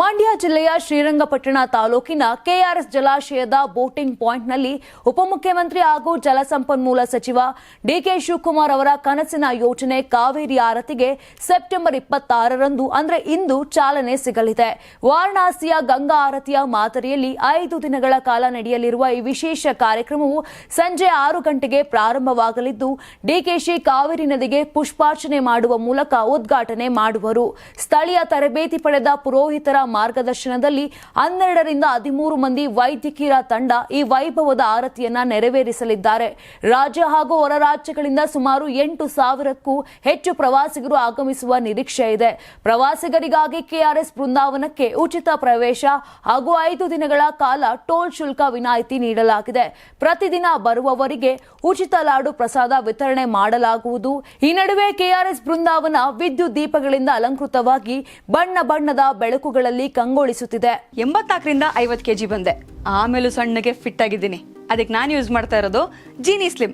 ಮಂಡ್ಯ ಜಿಲ್ಲೆಯ ಶ್ರೀರಂಗಪಟ್ಟಣ ತಾಲೂಕಿನ ಕೆಆರ್ಎಸ್ ಜಲಾಶಯದ ಬೋಟಿಂಗ್ ಪಾಯಿಂಟ್ನಲ್ಲಿ ಉಪಮುಖ್ಯಮಂತ್ರಿ ಹಾಗೂ ಜಲಸಂಪನ್ಮೂಲ ಸಚಿವ ಡಿಕೆ ಶಿವಕುಮಾರ್ ಅವರ ಕನಸಿನ ಯೋಜನೆ ಕಾವೇರಿ ಆರತಿಗೆ ಸೆಪ್ಟೆಂಬರ್ ಇಪ್ಪತ್ತಾರರಂದು, ಅಂದರೆ ಇಂದು ಚಾಲನೆ ಸಿಗಲಿದೆ. ವಾರಣಾಸಿಯ ಗಂಗಾ ಆರತಿಯ ಮಾದರಿಯಲ್ಲಿ ಐದು ದಿನಗಳ ಕಾಲ ನಡೆಯಲಿರುವ ಈ ವಿಶೇಷ ಕಾರ್ಯಕ್ರಮವು ಸಂಜೆ ಆರು ಗಂಟೆಗೆ ಪ್ರಾರಂಭವಾಗಲಿದ್ದು ಡಿಕೆಶಿ ಕಾವೇರಿ ನದಿಗೆ ಪುಷ್ಪಾರ್ಚನೆ ಮಾಡುವ ಮೂಲಕ ಉದ್ಘಾಟನೆ ಮಾಡುವರು. ಸ್ಥಳೀಯ ತರಬೇತಿ ಪಡೆದ ಪುರೋಹಿತರ ಮಾರ್ಗದರ್ಶನದಲ್ಲಿ ಹನ್ನೆರಡರಿಂದ ಹದಿಮೂರು ಮಂದಿ ವೈದ್ಯಕೀಯ ತಂಡ ಈ ವೈಭವದ ಆರತಿಯನ್ನ ನೆರವೇರಿಸಲಿದ್ದಾರೆ. ರಾಜ್ಯ ಹಾಗೂ ಹೊರ ರಾಜ್ಯಗಳಿಂದ ಸುಮಾರು ಎಂಟು ಸಾವಿರಕ್ಕೂ ಹೆಚ್ಚು ಪ್ರವಾಸಿಗರು ಆಗಮಿಸುವ ನಿರೀಕ್ಷೆ ಇದೆ. ಪ್ರವಾಸಿಗರಿಗಾಗಿ ಕೆಆರ್ಎಸ್ ಬೃಂದಾವನಕ್ಕೆ ಉಚಿತ ಪ್ರವೇಶ ಹಾಗೂ ಐದು ದಿನಗಳ ಕಾಲ ಟೋಲ್ ಶುಲ್ಕ ವಿನಾಯಿತಿ ನೀಡಲಾಗಿದೆ. ಪ್ರತಿದಿನ ಬರುವವರಿಗೆ ಉಚಿತ ಲಾಡು ಪ್ರಸಾದ ವಿತರಣೆ ಮಾಡಲಾಗುವುದು. ಈ ನಡುವೆ ಕೆಆರ್ಎಸ್ ಬೃಂದಾವನ ವಿದ್ಯುತ್ ದೀಪಗಳಿಂದ ಅಲಂಕೃತವಾಗಿ ಬಣ್ಣ ಬಣ್ಣದ ಬೆಳಕುಗಳಲ್ಲಿ ಕಂಗೊಳಿಸುತ್ತಿದೆ. ಎಂಬತ್ನಾಲ್ಕರಿಂದ ಐವತ್ತು ಕೆಜಿ ಬಂದೆ. ಆಮೇಲೂ ಸಣ್ಣಗೆ ಫಿಟ್ ಆಗಿದ್ದೀನಿ. ಅದಕ್ಕೆ ನಾನು ಯೂಸ್ ಮಾಡ್ತಾ ಇರೋದು ಜೀನಿ ಸ್ಲಿಮ್